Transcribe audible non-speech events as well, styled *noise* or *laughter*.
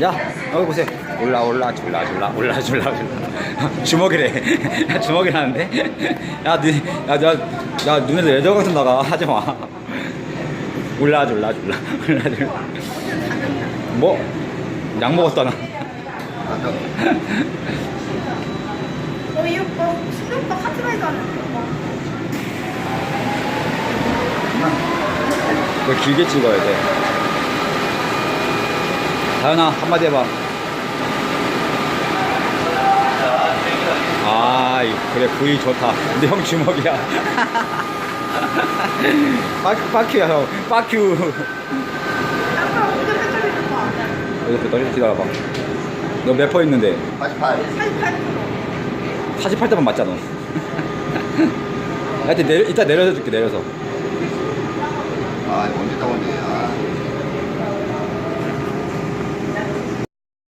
야, 여기 보세요. 올라 올라 줄라 줄라 올라 줄라 줄라 *laughs* 주먹이래. *laughs* 야, 주먹이라는데? *laughs* 야, 니, 야, 야, 야, 눈에서 레저 같은 나가 하지 마. 올라 줄라 줄라 올라 줄라. 뭐? 약 먹었다 나. 어, 이 오빠 수렵과 카트라이더 하는 거. 이거 길게 찍어야 돼. 다현아 한마디 해봐. 아 이- 그래 부위 좋다. 근데 형 주먹이야. *laughs* 빠큐 빠큐야 형. 빠큐. 여기서 떨리 기다려봐. 너 몇 퍼 있는데? 88. 88%. 48대만 맞자 너. *laughs* 하여튼 내려, 이따 내려서 줄게 내려서.